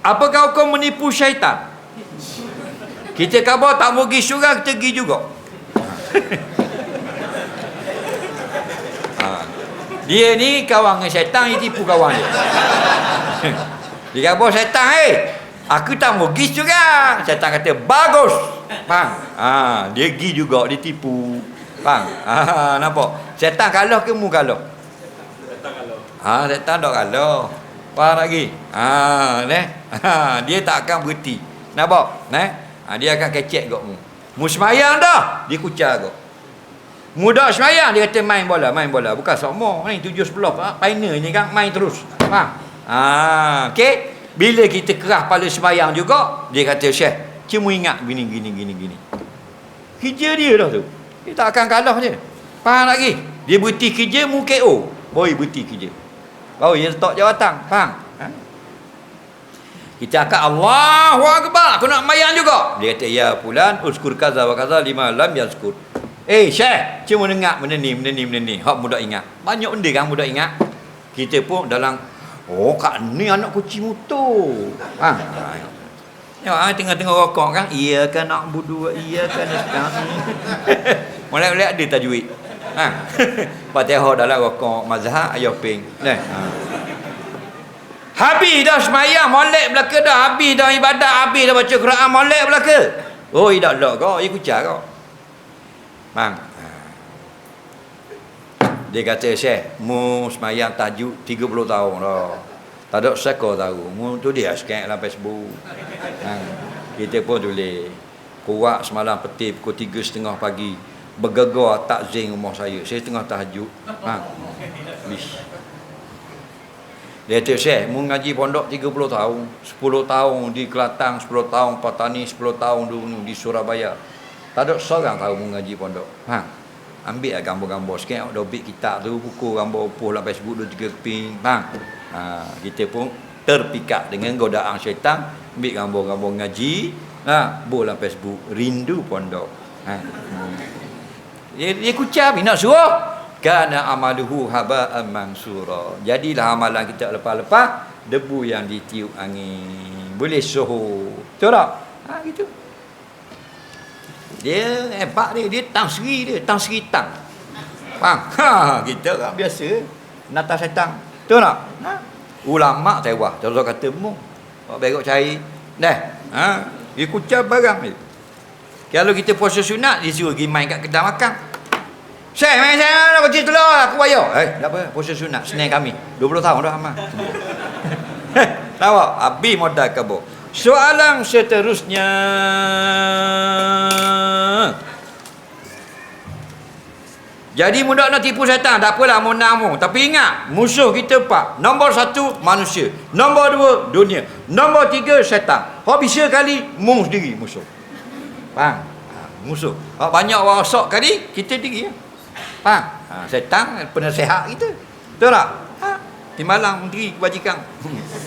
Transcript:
Apakah hukum menipu syaitan? Kita khabar tak mau pergi syurga, kita pergi juga. ha. Dia ni kawan dengan syaitan, dia tipu kawan dia. dia khabar syaitan, eh, aku tak mau pergi syurga. Syaitan kata, bagus. Faham? Ha, dia pergi juga, dia tipu. Faham? Ha, nampak? Syaitan kalah ke mu kalah? Ha, syaitan tak kalah. Faham lagi? Ha, ne? Ha, dia tak akan berhenti. Nampak? Ne? Ha, dia akan kecek kau mu. Mu semayang dah, dia kucar kau. Muda semayang, dia kata main bola, main bola. Bukan sama. Ni tujuh sebelah, ha, final ni kan, main terus. Faham? Ha, okey. Bila kita kerah pada semayang juga, dia kata, Syekh, cuma ingat gini, gini, gini, gini. Kerja dia dah tu. Dia tak akan kalah dia. Faham lagi? Dia berhenti kerja, mu KO. Boy berhenti kerja. Baru dia letak jawatan. Faham? Ha? Kita akan Allahu Akbar. Aku nak mayang juga. Dia kata, ya pulan, uskur kaza wa kaza lima lam yaskur. Eh, Syekh, cuma dengar benda ni, benda ni, benda ni. Hak muda ingat. Banyak benda kan muda ingat. Kita pun dalam, oh kak ni anak kucing motor. Ha? Ya, ha, tengah-tengah rokok kan. Iya kan nak budu, iya kan Mulai-mulai ada tajwid. Ha. Fatihah dalam rokok mazhab ayah ping. Nah. Ha. Habis dah semayang molek belaka dah habis dah ibadat habis dah baca Quran molek belaka. Oh tidak lah kau, ia kucar kau. Bang. Ha. Dia kata Syekh, mu semayang tajuk 30 tahun dah. Tak ada seko tahu. Mu tu dia sikit dalam Facebook. Ha. Kita pun tulis. Kuat semalam peti pukul 3.30 pagi. Bergegar takzing rumah saya. Saya tengah tahajud. Ha. Bish. Dia kata, Syekh, mu ngaji pondok 30 tahun. 10 tahun di Kelantan, 10 tahun Patani, 10 tahun dulu di Surabaya. Tak ada seorang tahu mu ngaji pondok. Ha. Ambil lah gambar-gambar sikit. Ada bit kitab tu, buku gambar upuh dalam Facebook dua tiga keping. Ha. ha. Kita pun terpikat dengan godaan syaitan. Ambil gambar-gambar ngaji. Ha. Bola Facebook. Rindu pondok. Ha. Hmm. Dia, dia kucap, dia nak suruh. Kana amaluhu haba'an mansura. Jadilah amalan kita lepas-lepas debu yang ditiup angin. Boleh suhu. Betul tak? Ha gitu. Dia hebat dia, dia tang seri dia, tang seri tang. Faham? Ha, kita kan biasa nata setan. Betul tak? Ha? Ulama tewah, contoh kata mu. Berok cari. Dah. Ha? Dia kucap barang dia. Kalau kita puasa sunat, dia suruh pergi main kat kedai makan. Syekh, main saya nak kecil telur, aku bayar. Eh, tak apa, puasa sunat, Senin kami. 20 tahun dah amal. Tahu, habis modal kabur. Soalan seterusnya. Jadi mudah nak tipu syaitan, tak apalah mau namu. Tapi ingat, musuh kita empat. Nombor satu, manusia. Nombor dua, dunia. Nombor tiga, syaitan. Kau bisa kali, mu sendiri musuh. Faham? Ha, musuh. Kalau banyak orang sok kali, kita diri. Ya? Faham? Ha, syaitan penasihat kita. Betul tak? Ha? Timbalang menteri kebajikan.